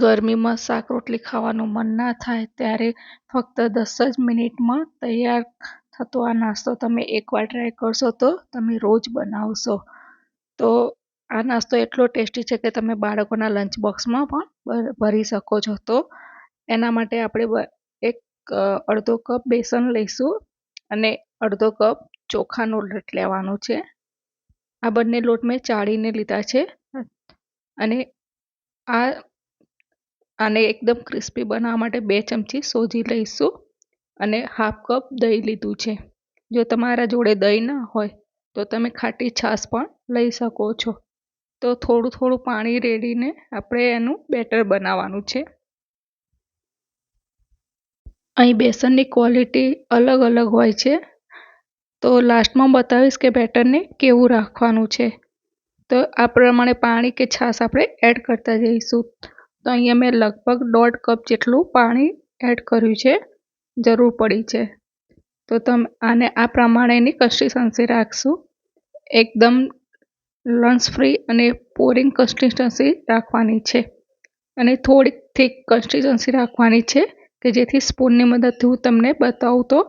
ગરમીમાં શાક રોટલી ખાવાનું મન ના થાય, ત્યારે ફક્ત દસ જ મિનિટમાં તૈયાર થતો આ નાસ્તો તમે એકવાર ટ્રાય કરશો તો તમે રોજ બનાવશો. તો આ નાસ્તો એટલો ટેસ્ટી છે કે તમે બાળકોના લંચ બોક્સમાં પણ ભરી શકો છો. તો એના માટે આપણે એક અડધો કપ બેસન લઈશું અને અડધો કપ ચોખાનો લોટ લેવાનો છે. આ બંને લોટ મેં ચાળીને લીધા છે. અને આ આને એકદમ ક્રિસ્પી બનાવવા માટે બે ચમચી સોજી લઈશું અને હાફ કપ દહીં લીધું છે. જો તમારા જોડે દહીં ના હોય, તો તમે ખાટી છાશ પણ લઈ શકો છો. તો થોડું થોડું પાણી રેડીને આપણે એનું બેટર બનાવવાનું છે. અહીં બેસનની ક્વોલિટી અલગ અલગ હોય છે. તો લાસ્ટમાં બતાવીશ કે બેટરને કેવું રાખવાનું છે. તો આ પ્રમાણે પાણી કે છાશ આપણે એડ કરતા જઈશું. તો અહીંયા મેં લગભગ દોઢ કપ જેટલું પાણી એડ કર્યું છે, જરૂર પડી છે. તો તમે આને આ પ્રમાણેની કન્સિસ્ટન્સી રાખશું. એકદમ લંચ ફ્રી અને પોરિંગ કન્સિસ્ટન્સી રાખવાની છે. અને થોડીક થીક કન્સિસ્ટન્સી રાખવાની છે કે જેથી સ્પૂનની મદદથી હું તમને બતાવું તો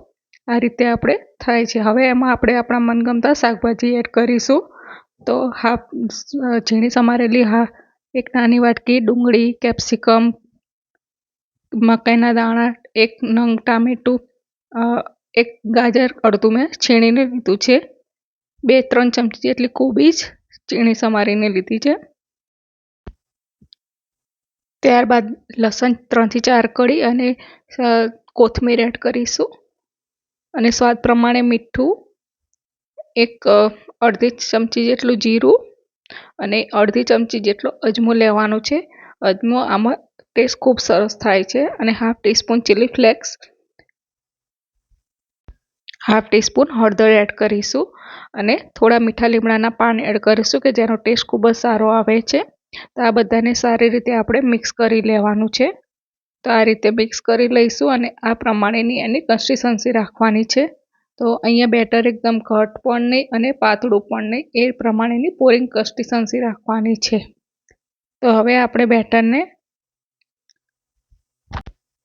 આ રીતે આપણે થાય છે. હવે એમાં આપણે આપણા મનગમતા શાકભાજી એડ કરીશું. તો હાફ ઝીણી સમારેલી હા એક નાની વાટકી ડુંગળી, કેપ્સિકમ, મકાઈના દાણા, એક નંગ ટામેટું એક ગાજર અડધું મેં છીણીને લીધું છે. બે, ત્રણ ચમચી જેટલી કોબીજ ચીણી સમારીને લીધી છે. ત્યારબાદ લસણ ત્રણથી ચાર કળી અને કોથમીર એડ કરીશું. અને સ્વાદ પ્રમાણે મીઠું, એક અડધી ચમચી જેટલું જીરું અને અડધી ચમચી જેટલો અજમો લેવાનો છે. અજમો આમાં ટેસ્ટ ખૂબ સરસ થાય છે અને half teaspoon chilli flakes half teaspoon હળદર એડ કરીશું અને થોડા મીઠા લીમડાના પાન એડ કરીશું કે જેનો ટેસ્ટ ખૂબ જ સારો આવે છે. તો આ બધાને સારી રીતે આપણે મિક્સ કરી લેવાનું છે. તો આ રીતે મિક્સ કરી લઈશું અને આ પ્રમાણેની એની કન્સિસ્ટન્સી રાખવાની છે. તો અહીંયા બેટર એકદમ ઘટ પણ નહીં અને પાતળું પણ નહીં. એ પ્રમાણેની પોરિંગ કન્સિસ્ટન્સી રાખવાની છે. તો હવે આપણે બેટરને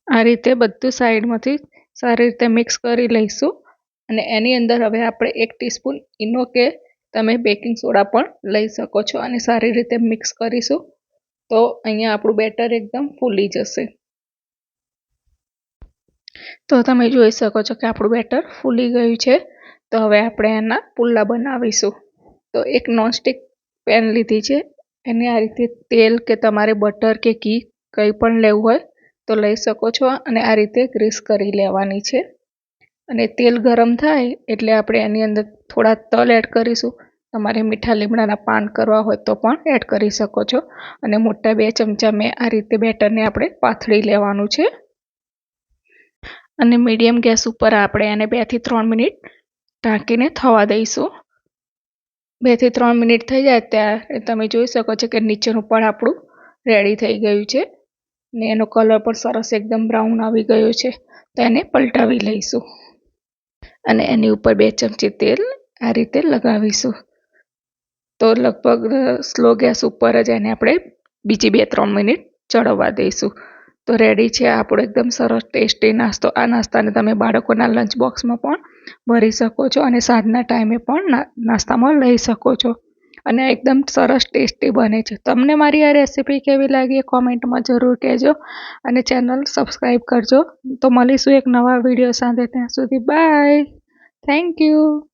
આ રીતે બધું સાઈડમાંથી સારી રીતે મિક્સ કરી લઈશું. અને એની અંદર હવે આપણે એક ટીસ્પૂન ઇનો કે તમે બેકિંગ સોડા પણ લઈ શકો છો અને સારી રીતે મિક્સ કરીશું. તો અહીંયા આપણું બેટર એકદમ ફૂલી જશે. તો તમે જોઈ શકો છો કે આપણું બેટર ફૂલી ગયું છે. તો હવે આપણે એના પુલ્લા બનાવીશું. તો એક નોનસ્ટિક પેન લીધી છે. એને આ રીતે તેલ કે તમારે બટર કે ઘી કંઈ પણ લેવું હોય તો લઈ શકો છો અને આ રીતે ગ્રીસ કરી લેવાની છે. અને તેલ ગરમ થાય એટલે આપણે એની અંદર થોડા તલ એડ કરીશું. તમારે મીઠા લીમડાના પાન કરવા હોય તો પણ એડ કરી શકો છો. અને મોટા બે ચમચા મેં આ રીતે બેટરને આપણે પાથળી લેવાનું છે. અને મીડિયમ ગેસ ઉપર આપણે એને બેથી ત્રણ મિનિટ ઢાંકીને થવા દઈશું. બેથી ત્રણ મિનિટ થઈ જાય ત્યારે તમે જોઈ શકો છો કે નીચેનું પણ આપણું રેડી થઈ ગયું છે ને એનો કલર પણ સરસ એકદમ બ્રાઉન આવી ગયો છે. તો એને પલટાવી લઈશું. અને એની ઉપર બે ચમચી તેલ આ રીતે લગાવીશું. તો લગભગ સ્લો ગેસ ઉપર જ એને આપણે બીજી બે ત્રણ મિનિટ ચડવવા દઈશું. તો રેડી છે. આપણો એકદમ સરસ ટેસ્ટી નાસ્તો. આ નાસ્તાને તમે બાળકોના લંચ બોક્સમાં પણ ભરી શકો છો અને સાંજના ટાઈમે પણ નાસ્તામાં લઈ શકો છો. અને એકદમ સરસ ટેસ્ટી બને છે. તમને મારી આ રેસીપી કેવી લાગી કોમેન્ટમાં જરૂર કહેજો અને ચેનલ સબસ્ક્રાઈબ કરજો. તો મળીશું એક નવા વીડિયો સાથે ત્યાં સુધી. Bye thank you